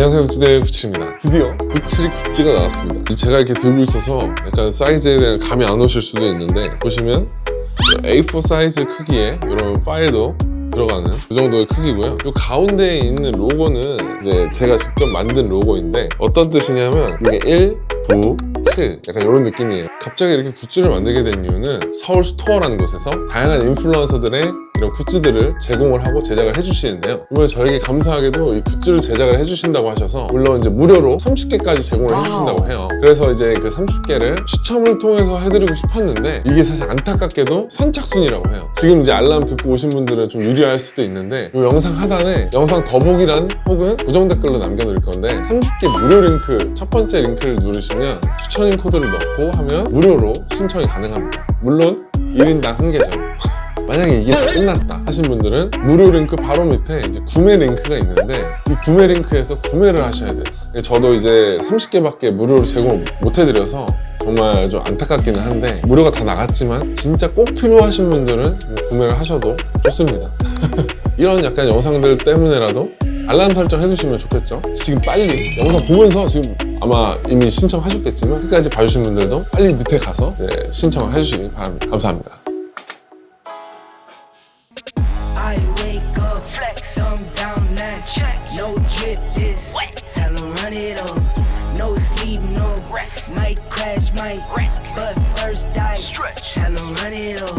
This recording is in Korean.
안녕하세요. 구찌대 구찌입니다. 드디어 구찌리 구찌가 나왔습니다. 제가 이렇게 들고 있어서 약간 사이즈에 대한 감이 안 오실 수도 있는데 보시면 A4 사이즈 크기의 이런 파일도 들어가는 그 정도의 크기고요. 이 가운데에 있는 로고는 이제 제가 직접 만든 로고인데 어떤 뜻이냐면 이게 1, 9, 7 약간 이런 느낌이에요. 갑자기 이렇게 굿즈를 만들게 된 이유는 서울 스토어라는 곳에서 다양한 인플루언서들의 이런 굿즈들을 제공을 하고 제작을 해주시는데요. 이번에 저에게 감사하게도 이 굿즈를 제작을 해주신다고 하셔서 물론 이제 무료로 30개까지 제공을 해주신다고 해요. 그래서 이제 그 30개를 추첨을 통해서 해드리고 싶었는데 이게 사실 안타깝게도 선착순이라고 해요. 지금 이제 알람 듣고 오신 분들은 좀 유리할 수도 있는데 이 영상 하단에 영상 더보기란 혹은 고정 댓글로 남겨놓을 건데 30개 무료 링크 첫 번째 링크를 누르시면 추천인 코드를 넣고 하면 무료로 신청이 가능합니다 물론 1인당 한 개죠 만약에 이게 다 끝났다 하신 분들은 무료 링크 바로 밑에 이제 구매 링크가 있는데 이 구매 링크에서 구매를 하셔야 돼요. 저도 이제 30개밖에 무료로 제공을 못 해드려서 정말 좀 안타깝기는 한데 무료가 다 나갔지만 진짜 꼭 필요하신 분들은 뭐 구매를 하셔도 좋습니다. 이런 약간 영상들 때문에라도 알람 설정 해주시면 좋겠죠. 지금 빨리 영상 보면서 지금 아마 이미 신청하셨겠지만 끝까지 봐주신 분들도 빨리 밑에 가서 네, 신청을 해주시기 바랍니다. 감사합니다. I wake up, flex, thumb down, line check. No drip, this wet. Tell 'em run it up. No sleep, no rest. Might crash, might wreck. But first I stretch. Tell 'em run it up.